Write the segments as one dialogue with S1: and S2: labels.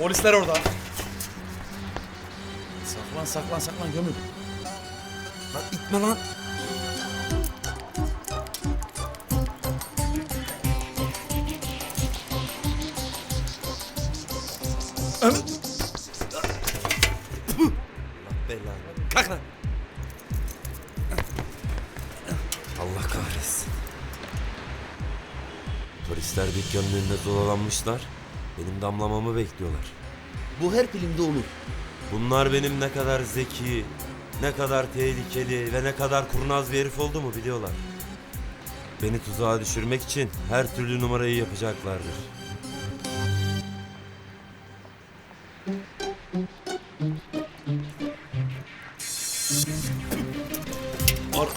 S1: Polisler orada. Saklan saklan saklan gömül.
S2: Lan itme lan. Belanı. Kalk lan. Allah kahretsin. Turistler dükkanın önünde dolanmışlar. Benim damlamamı bekliyorlar.
S3: Bu her filmde olur.
S2: Bunlar benim ne kadar zeki, ne kadar tehlikeli ve ne kadar kurnaz bir herif olduğumu biliyorlar. Beni tuzağa düşürmek için her türlü numarayı yapacaklardır.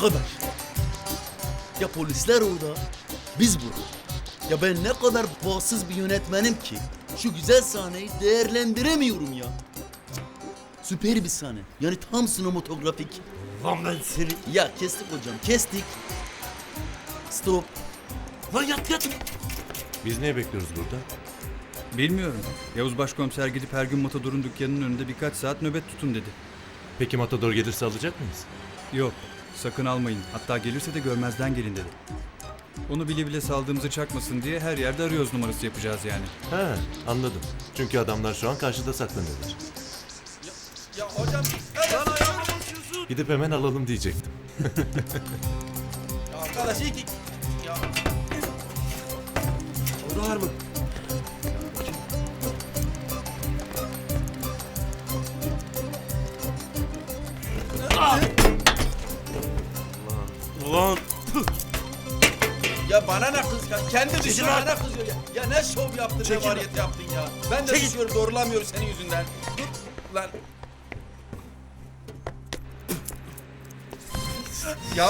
S3: Arkadaş. Ya polisler orada, biz burada. Ya ben ne kadar bağımsız bir yönetmenim ki şu güzel sahneyi değerlendiremiyorum ya. Süper bir sahne. Yani tam sinematografik.
S2: Lan ben seni...
S3: Ya kestik hocam, kestik. Stop.
S2: Lan yat yat!
S4: Biz ne bekliyoruz burada?
S5: Bilmiyorum. Yavuz Başkomiser gidip her gün Matador'un dükkanının önünde birkaç saat nöbet tutun dedi.
S4: Peki Matador gelirse alacak mıyız?
S5: Yok, sakın almayın. Hatta gelirse de görmezden gelin dedi. Onu bile bile saldığımızı çakmasın diye her yerde arıyoruz numarası yapacağız yani.
S4: He anladım. Çünkü adamlar şu an karşıda saklanıyorlar.
S1: Ya hocam.
S4: Gidip hemen alalım diyecektim.
S1: Ya arkadaş iyi ki. Ya.
S2: Oradalar mı?
S1: Ya? Kendi bana kızıyor ya. Ya ne şov yaptın
S2: Çekil
S1: ne variyet yaptın ya. Ben de
S2: Çekil.
S1: düşüyorum doğrulamıyoruz senin yüzünden. Dur lan. Ya.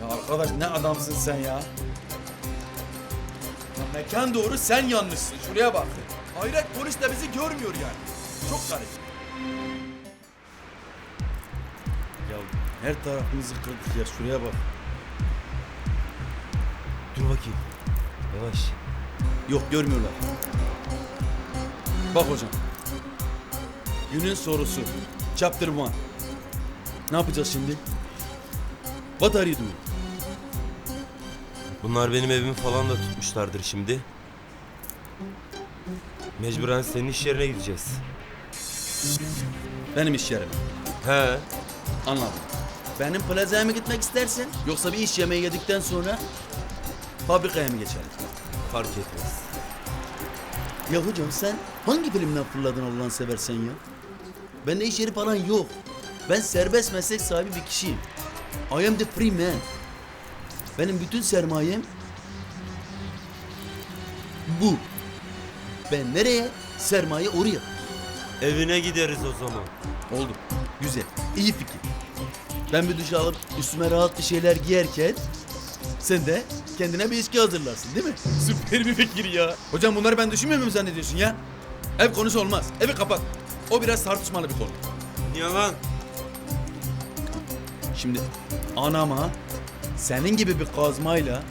S1: Ya arkadaş ne adamsın sen ya. ya mekan doğru sen yanlışsın. Şuraya bak. Hayret polis de bizi görmüyor yani. Çok garip. Ya her tarafımızı kırdık ya şuraya bak.
S2: Bakayım. Yavaş.
S3: Yok görmüyorlar. Bak hocam. Günün sorusu. Chapter 1. Ne yapacağız şimdi? What are you doing?
S2: Bunlar benim evimi falan da tutmuşlardır şimdi. Mecburen senin iş yerine gideceğiz.
S3: Benim iş yerim.
S2: He.
S3: Anladım. Benim plazaya mı gitmek istersin? Yoksa bir iş yemeği yedikten sonra fabrikaya mı geçelim?
S2: Fark etmez.
S3: Ya hocam sen hangi filmden fırladın Allah'ını seversen ya? Bende iş yeri falan yok. Ben serbest meslek sahibi bir kişiyim. I am the free man. Benim bütün sermayem bu. Ben nereye? Sermaye oraya.
S2: Evine gideriz o zaman.
S3: Oldu. Güzel. İyi fikir. Ben bir duş alıp üstüme rahat bir şeyler giyerken sen de kendine bir içki hazırlarsın değil mi? Süper bir fikir ya. Hocam bunları ben düşünmüyor muyum zannediyorsun ya? Ev konusu olmaz. Evi kapat. O biraz tartışmalı bir konu.
S2: Niye lan?
S3: Şimdi anama senin gibi bir kazmayla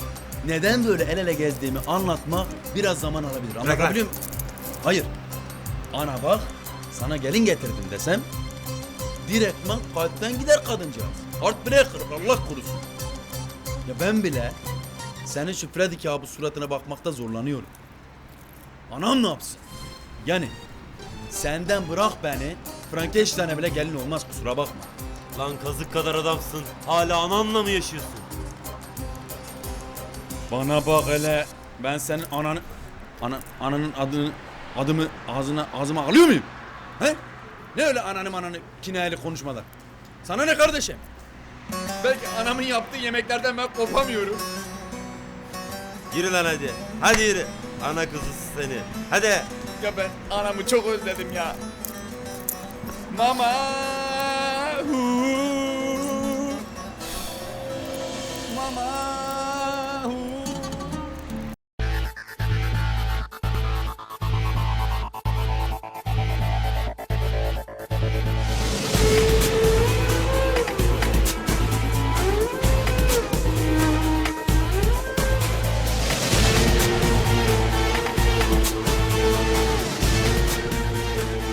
S3: neden böyle el ele gezdiğimi anlatmak biraz zaman alabilir. Anlatabiliyor muyum? Hayır. Ana bak sana gelin getirdim desem direktman kalpten gider kadıncağız. Heartbreaker Allah korusun. Ya ben bile senin şu Freddy kabus suratına bakmakta zorlanıyorum. Anam ne yapsın? Yani senden bırak beni Frankenstein'e bile gelin olmaz kusura bakma.
S2: Lan kazık kadar adamsın. Hala ananla mı yaşıyorsun?
S3: Bana bak hele. Ben senin ananı... Ana, ananın adını... Adımı ağzına ağzıma alıyor muyum? He? Ne öyle ananı ananı kinayeli konuşmalar? Sana ne kardeşim?
S1: Belki anamın yaptığı yemeklerden ben kopamıyorum.
S2: Yürü lan hadi. Hadi yürü. Ana kızısı seni. Hadi.
S1: Ya ben anamı çok özledim ya. Mama.